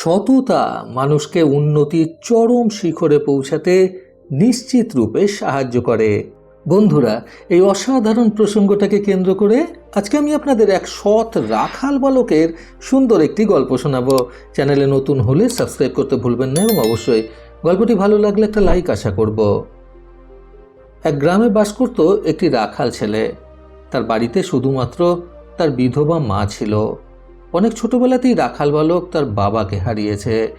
সততা মানুষকে উন্নতির চরম শিখরে পৌঁছাতে নিশ্চিত রূপে সাহায্য করে। বন্ধুরা, এই অসাধারণ প্রসঙ্গটাকে কেন্দ্র করে আজকে আমি আপনাদের এক সৎ রাখাল বালকের সুন্দর একটি গল্প শোনাবো। চ্যানেলে নতুন হলে সাবস্ক্রাইব করতে ভুলবেন না এবং অবশ্যই গল্পটি ভালো লাগলে একটা লাইক আশা করব। এক গ্রামে বাস করত একটি রাখাল ছেলে। তার বাড়িতে শুধুমাত্র তার বিধবা মা ছিল। অনেক ছোটবেলাতেই রাখাল বালক তার বাবাকে হারিয়েছে।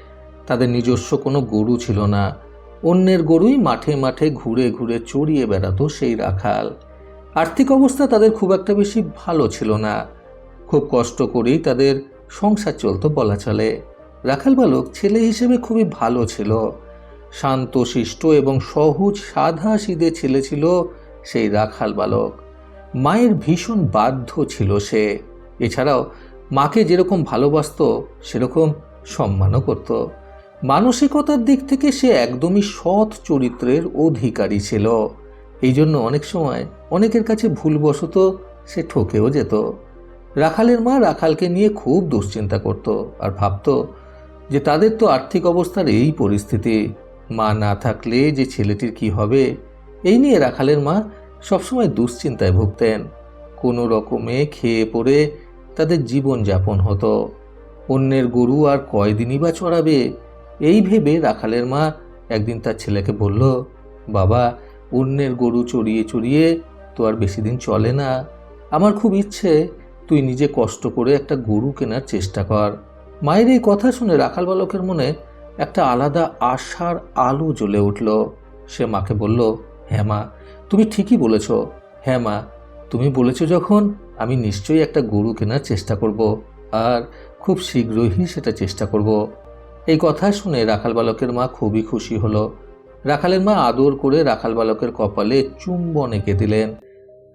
তাদের নিজস্ব কোনো গরু ছিল না। অন্যের গরুই মাঠে মাঠে ঘুরে ঘুরে চড়িয়ে বেড়াতো সেই রাখাল। আর্থিক অবস্থা তাদের খুব একটা বেশি ভালো ছিল না। খুব কষ্ট করেই তাদের সংসার চলতো বলা চলে। রাখাল বালক ছেলে হিসেবে খুবই ভালো ছিল। শান্ত, শিষ্ট এবং সহজ সাধা সিধে ছেলে ছিল সেই রাখাল বালক। মায়ের ভীষণ বাধ্য ছিল সে। এছাড়াও মাকে যেরকম ভালোবাসতো, সেরকম সম্মানও করত। মানসিকতার দিক থেকে সে একদমই সৎ চরিত্রের অধিকারী ছিল। এই জন্য অনেক সময় অনেকের কাছে ভুলবশত সে ঠকেও যেত। রাখালের মা রাখালকে নিয়ে খুব দুশ্চিন্তা করত আর ভাবত যে তাদের তো আর্থিক অবস্থার এই পরিস্থিতি। মা না থাকলে যে ছেলেটির কি হবে? এই নিয়ে রাখালের মা সবসময় দুশ্চিন্তায় ভুগতেন। কোনো রকমে খেয়ে পড়ে তাদের জীবন যাপন হতো। অন্যের গরু আর কয়দিনই বা চড়াবে, এই ভেবে রাখালের মা একদিন তার ছেলেকে বলল, বাবা, অন্যের গরু চড়িয়ে চড়িয়ে তো আর বেশি দিন চলে না। আমার খুব ইচ্ছে, তুই নিজে কষ্ট করে একটা গরু কেনার চেষ্টা কর। মায়ের এই কথা শুনে রাখাল বালকের মনে একটা আলাদা আশার আলো জ্বলে উঠল। সে মাকে বলল হ্যাঁ মা, তুমি ঠিকই বলেছ। হ্যাঁ মা, তুমি বলেছ যখন আমি নিশ্চয়ই একটা গরু কেনার চেষ্টা করব আর খুব শীঘ্রই সেটা চেষ্টা করব। এই কথা শুনে রাখাল বালকের মা খুবই খুশি হলো। রাখালের মা আদর করে রাখাল বালকের কপালে চুম্বন এঁকে দিলেন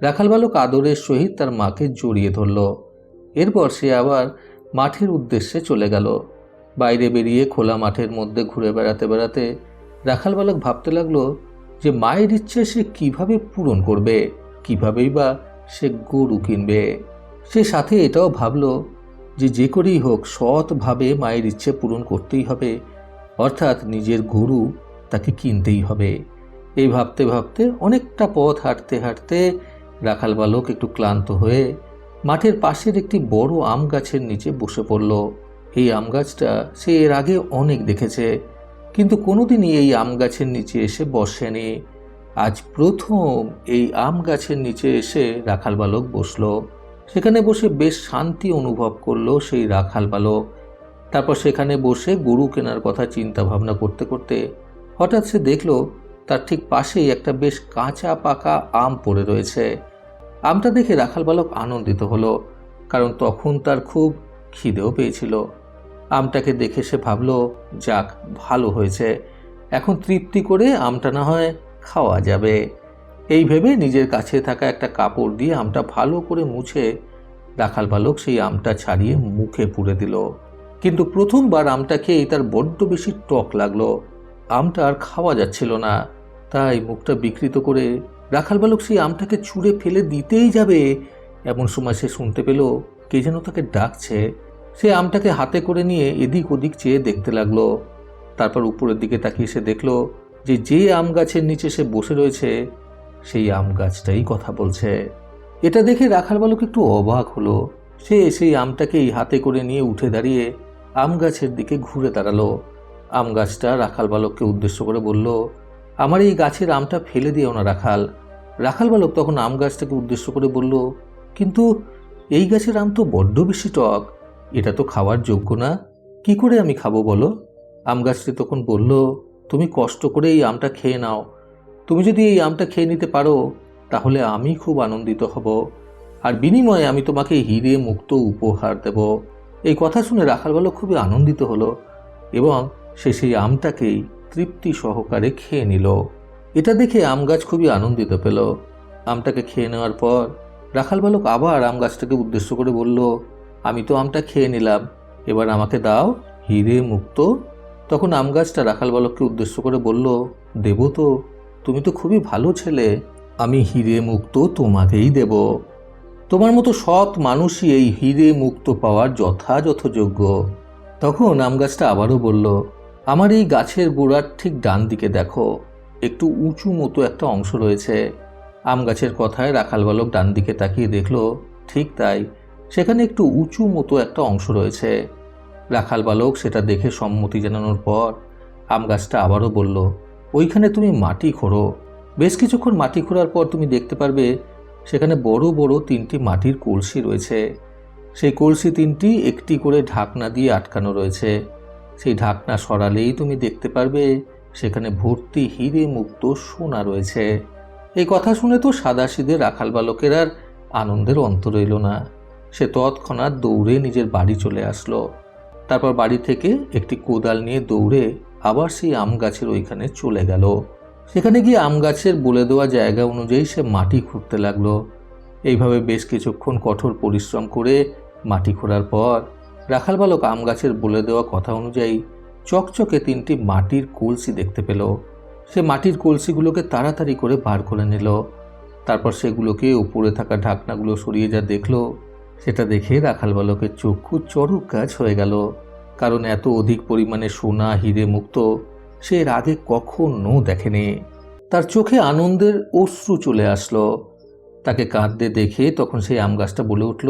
রাখাল বালক আদরের সহিত তার মাকে জড়িয়ে ধরল। এরপর সে আবার মাঠের উদ্দেশ্যে চলে গেল। বাইরে বেরিয়ে খোলা মাঠের মধ্যে ঘুরে বেড়াতে বেড়াতে রাখাল বালক ভাবতে লাগল যে মায়ের ইচ্ছে সে কীভাবে পূরণ করবে, কিভাবেই বা সে গরু কিনবে। সে সাথে এটাও ভাবল যে যে করেই হোক সৎভাবে মায়ের ইচ্ছে পূরণ করতেই হবে। অর্থাৎ নিজের গরু তাকে কিনতেই হবে। এই ভাবতে ভাবতে অনেকটা পথ হাঁটতে হাঁটতে রাখাল বালক একটু ক্লান্ত হয়ে মাঠের পাশের একটি বড় আম গাছের নিচে বসে পড়ল। এই আম গাছটা সে এর আগে অনেক দেখেছে, কিন্তু কোনোদিনই এই আম গাছের নিচে এসে বসেনি। আজ প্রথম এই আম গাছের নিচে এসে রাখাল বালক বসল। সেখানে বসে বেশ শান্তি অনুভব করল সেই রাখাল বালক। তারপর সেখানে বসে গরু কেনার কথা চিন্তা ভাবনা করতে করতে হঠাৎ সে দেখল, তার ঠিক পাশেই একটা বেশ কাঁচা পাকা আম পড়ে রয়েছে। আমটা দেখে রাখাল বালক আনন্দিত হলো, কারণ তখন তার খুব খিদেও পেয়েছিল। আমটাকে দেখে সে ভাবলো, যাক, ভালো হয়েছে। এখন তৃপ্তি করে আমটা না হয় খাওয়া যাবে। এই ভেবে নিজের কাছে থাকা একটা কাপড় দিয়ে আমটা ভালো করে মুছে রাখাল বালক সেই আমটা ছাড়িয়ে মুখে পুড়ে দিল। কিন্তু প্রথমবার আমটা খেয়ে তার বড্ড বেশি টক লাগল। আমটা আর খাওয়া যাচ্ছিল না। তাই মুখটা বিকৃত করে রাখাল বালক সেই আমটাকে ছুঁড়ে ফেলে দিতেই যাবে। এমন সময় সে শুনতে পেল, কে যেন তাকে ডাকছে। সে আমটাকে হাতে করে নিয়ে এদিক ওদিক চেয়ে দেখতে লাগল। তারপর উপরের দিকে তাকিয়ে সে দেখল যে যে আম গাছের নিচে সে বসে রয়েছে, সেই আম গাছটাই কথা বলছে। এটা দেখে রাখাল বালক একটু অবাক হলো। সে সেই আমটাকেই হাতে করে নিয়ে উঠে দাঁড়িয়ে আম গাছের দিকে ঘুরে দাঁড়াল। আম গাছটা রাখাল বালককে উদ্দেশ্য করে বলল, আমার এই গাছের আমটা ফেলে দিও না রাখাল। রাখাল বালক তখন আম গাছটাকে উদ্দেশ্য করে বলল, কিন্তু এই গাছের আম তো বড্ড বেশি টক। এটা তো খাওয়ার যোগ্য না। কি করে আমি খাব বলো? আম গাছটি তখন বলল তুমি কষ্ট করে এই আমটা খেয়ে নাও। তুমি যদি এই আমটা খেয়ে নিতে পারো, তাহলে আমি খুব আনন্দিত হব। আর বিনিময়ে আমি তোমাকে হিরে মুক্ত উপহার দেব। এই কথা শুনে রাখাল বালক খুবই আনন্দিত হলো এবং সে সেই আমটাকেই তৃপ্তি সহকারে খেয়ে নিল। এটা দেখে আম গাছ খুবই আনন্দিত পেল। আমটাকে খেয়ে নেওয়ার পর রাখাল বালক আবার আম গাছটাকে উদ্দেশ্য করে বলল, আমি তো আমটা খেয়ে নিলাম, এবার আমাকে দাও হিরে মুক্ত তখন আম গাছটা রাখাল বালককে উদ্দেশ্য করে বলল, দেব তো, তুমি তো খুবই ভালো ছেলে, আমি হিরে মুক্ত তোমাকেই দেব। তোমার মতো সৎ মানুষই এই হিরে মুক্ত পাওয়ার যথাযথ যোগ্য। তখন আম গাছটা আবারও বলল, আমার এই গাছের গোড়ার ঠিক ডান দিকে দেখো, একটু উঁচু মতো একটা অংশ রয়েছে। আম গাছের কথায় রাখাল বালক ডান দিকে তাকিয়ে দেখল, ঠিক তাই, সেখানে একটু উঁচু মতো একটা অংশ রয়েছে। রাখাল বালক সেটা দেখে সম্মতি জানানোর পর আম গাছটা আবারও বলল, ওইখানে তুমি মাটি খোঁড়ো। বেশ কিছুক্ষণ মাটি খোঁড়ার পর তুমি দেখতে পারবে সেখানে বড় বড় তিনটি মাটির কলসি রয়েছে। সেই কলসি তিনটি একটি করে ঢাকনা দিয়ে আটকানো রয়েছে। সেই ঢাকনা সরালেই তুমি দেখতে পারবে সেখানে ভর্তি হিরে মুক্ত সোনা রয়েছে। এই কথা শুনে তো সাদাসিদে রাখাল বালকের আর আনন্দের অন্ত রইল না। সে তৎক্ষণাৎ দৌড়ে নিজের বাড়ি চলে আসলো। তারপর বাড়ি থেকে একটি কোদাল নিয়ে দৌড়ে আবার সেই আম গাছের ওইখানে চলে গেল। সেখানে গিয়ে আম গাছের বলে দেওয়া জায়গা অনুযায়ী সে মাটি খুঁড়তে লাগল। এইভাবে বেশ কিছুক্ষণ কঠোর পরিশ্রম করে মাটি খোঁড়ার পর রাখাল বালক আম গাছের বলে দেওয়া কথা অনুযায়ী চকচকে তিনটি মাটির কলসি দেখতে পেল। সে মাটির কলসিগুলোকে তাড়াতাড়ি করে বার করে নিল। তারপর সেগুলোকে উপরে থাকা ঢাকনাগুলো সরিয়ে যা দেখল সেটা দেখে রাখাল বালকের চক্ষু চড়ক গাছ হয়ে গেল। কারণ এত অধিক পরিমাণে সোনা, হিরে মুক্ত সে এর আগে কখনো দেখেনি। তার চোখে আনন্দের অশ্রু চলে আসলো। তাকে কাঁদতে দেখে তখন সেই আম গাছটা বলে উঠল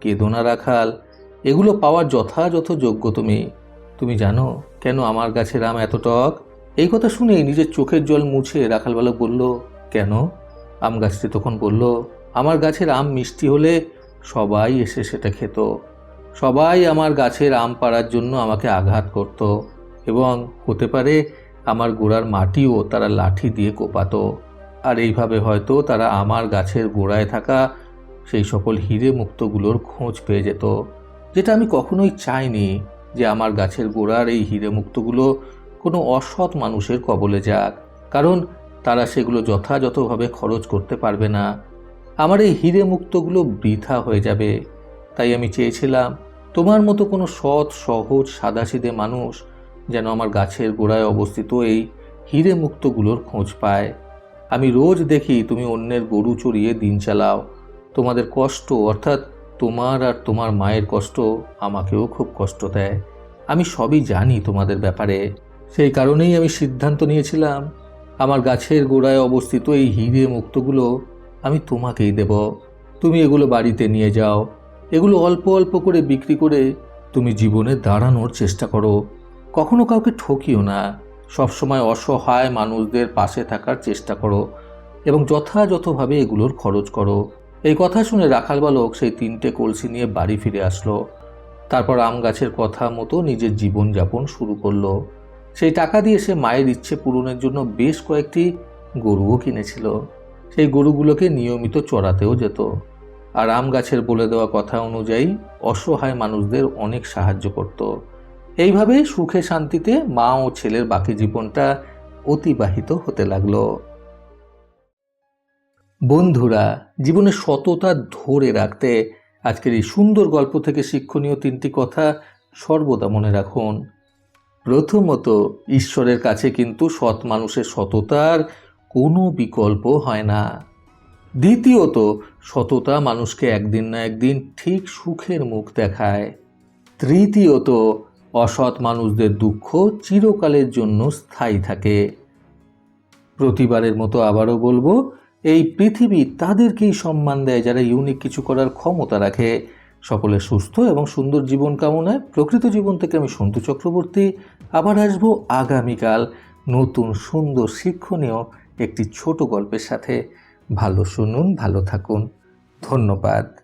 কেদোনা রাখাল, এগুলো পাওয়ার যথাযথ যোগ্য তুমি। তুমি জানো কেন আমার গাছের আম এত টক? এই কথা শুনেই নিজের চোখের জল মুছে রাখাল বালক বলল, কেন? আম গাছটি তখন বলল, আমার গাছের আম মিষ্টি হলে সবাই এসে সেটা খেত। সবাই আমার গাছের আম পাড়ার জন্য আমাকে আঘাত করত এবং হতে পারে আমার গোড়ার মাটিও তারা লাঠি দিয়ে কোপাতো। আর এইভাবে হয়তো তারা আমার গাছের গোড়ায় থাকা সেই সকল হিরে মুক্তগুলোর খোঁজ পেয়ে যেত। যেটা আমি কখনোই চাইনি যে আমার গাছের গোড়ার এই হিরে মুক্তগুলো কোনো অসৎ মানুষের কবলে যাক। কারণ তারা সেগুলো যথাযথভাবে খরচ করতে পারবে না। আমার এই হিরে মুক্তগুলো বৃথা হয়ে যাবে। তাই আমি চেয়েছিলাম, তোমার মতো কোনো সৎ, সহজ সাদাসিদে মানুষ যেন আমার গাছের গোড়ায় অবস্থিত এই হিরে মুক্তগুলোর খোঁজ পায়। আমি রোজ দেখি তুমি অন্যের গরু চড়িয়ে দিন চালাও। তোমাদের কষ্ট, অর্থাৎ তোমার আর তোমার মায়ের কষ্ট আমাকেও খুব কষ্ট দেয়। আমি সবই জানি তোমাদের ব্যাপারে। সেই কারণেই আমি সিদ্ধান্ত নিয়েছিলাম, আমার গাছের গোড়ায় অবস্থিত এই হিরে মুক্তগুলো আমি তোমাকেই দেব। তুমি এগুলো বাড়িতে নিয়ে যাও। এগুলো অল্প অল্প করে বিক্রি করে তুমি জীবনে দাঁড়ানোর চেষ্টা করো। কখনো কাউকে ঠকিও না। সবসময় অসহায় মানুষদের পাশে থাকার চেষ্টা করো এবং যথাযথভাবে এগুলোর খরচ করো। এই কথা শুনে রাখাল বালক সেই তিনটে কলসি নিয়ে বাড়ি ফিরে আসলো। তারপর আম গাছের কথা মতো নিজের জীবনযাপন শুরু করল। সেই টাকা দিয়ে সে মায়ের ইচ্ছে পূরণের জন্য বেশ কয়েকটি গরুও কিনেছিল। সেই গরুগুলোকে নিয়মিত চড়াতেও যেত। আর আম গাছের বলে দেওয়া কথা অনুযায়ী অসহায় মানুষদের অনেক সাহায্য করত। এইভাবে সুখে শান্তিতে মা ও ছেলের বাকি জীবনটা অতিবাহিত হতে লাগল। বন্ধুরা, জীবনে সততা ধরে রাখতে আজকের এই সুন্দর গল্প থেকে শিক্ষণীয় তিনটি কথা সর্বদা মনে রাখুন। প্রথমত, ঈশ্বরের কাছে কিন্তু সৎ মানুষের সততার কোনো বিকল্প হয় না। দ্বিতীয়ত, সততা মানুষকে একদিন না একদিন ঠিক সুখের মুখ দেখায়। তৃতীয়ত, অসৎ মানুষদের দুঃখ চিরকালের জন্য স্থায়ী থাকে। প্রতিবারের মতো আবারও বলব, এই পৃথিবী তাদেরকেই সম্মান দেয় যারা ইউনিক কিছু করার ক্ষমতা রাখে। সকলের সুস্থ এবং সুন্দর জীবন কামনায় প্রকৃত জীবন থেকে আমি সন্তু চক্রবর্তী। আবার আসব আগামীকাল নতুন সুন্দর শিক্ষণীয় একটি ছোট গল্পের সাথে। ভালো শুনুন ভালো থাকুন। ধন্যবাদ।